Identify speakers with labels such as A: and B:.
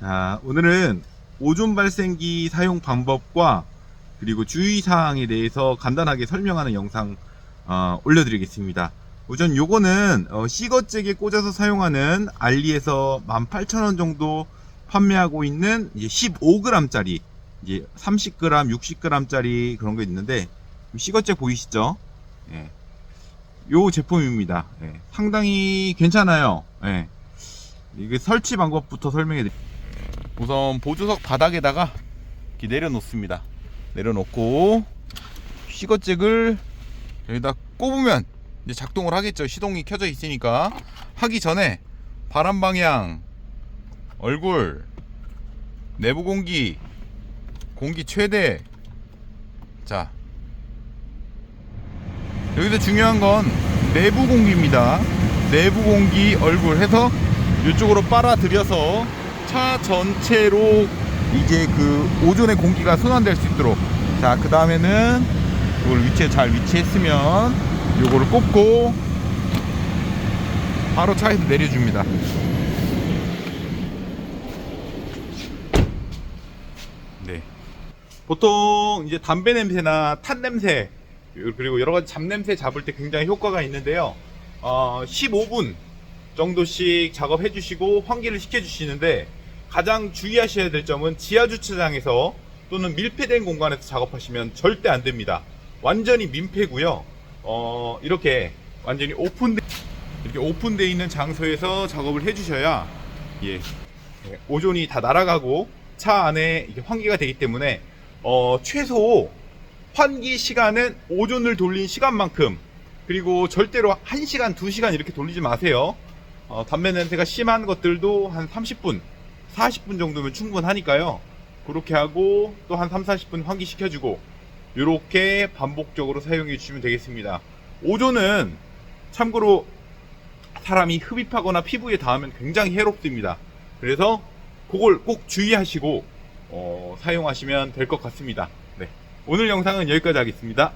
A: 자, 오늘은 오존 발생기 사용 방법과 그리고 주의사항에 대해서 간단하게 설명하는 영상 어, 올려드리겠습니다. 우선 요거는 어, 시거잭에 꽂아서 사용하는 알리에서 18,000원 정도 판매하고 있는 이제 15g짜리 이제 30g, 60g짜리 그런 거 있는데 시거잭 보이시죠? 예. 요 제품입니다. 예. 상당히 괜찮아요. 예. 이게 설치 방법부터 설명해 드릴게요. 우선 보조석 바닥에다가 이렇게 내려놓습니다. 내려놓고 시거잭을 여기다 꼽으면 이제 작동을 하겠죠. 시동이 켜져 있으니까 하기 전에 바람 방향, 얼굴, 내부 공기, 공기 최대. 자, 여기서 중요한 건 내부 공기입니다. 내부 공기 얼굴 해서 이쪽으로 빨아들여서 차 전체로 이제 그 오존의 공기가 순환될 수 있도록. 자 그 다음에는 이걸 위치에 잘 위치했으면 요거를 꼽고 바로 차에서 내려줍니다. 네. 보통 이제 담배 냄새나 탄 냄새 그리고 여러 가지 잡냄새 잡을 때 굉장히 효과가 있는데요. 어, 15분 정도씩 작업해 주시고 환기를 시켜 주시는데 가장 주의하셔야 될 점은 지하 주차장에서 또는 밀폐된 공간에서 작업하시면 절대 안 됩니다. 완전히 민폐고요. 어, 이렇게 완전히 오픈돼 이렇게 오픈돼 있는 장소에서 작업을 해 주셔야 예. 예, 오존이 다 날아가고 차 안에 환기가 되기 때문에 어, 최소 환기 시간은 오존을 돌린 시간만큼 그리고 절대로 1시간, 2시간 이렇게 돌리지 마세요. 어, 담배 냄새가 심한 것들도 한 30분, 40분 정도면 충분하니까요. 그렇게 하고 또 한 3, 40분 환기시켜주고 이렇게 반복적으로 사용해 주시면 되겠습니다. 오존은 참고로 사람이 흡입하거나 피부에 닿으면 굉장히 해롭습니다. 그래서 그걸 꼭 주의하시고 어, 사용하시면 될 것 같습니다. 네. 오늘 영상은 여기까지 하겠습니다.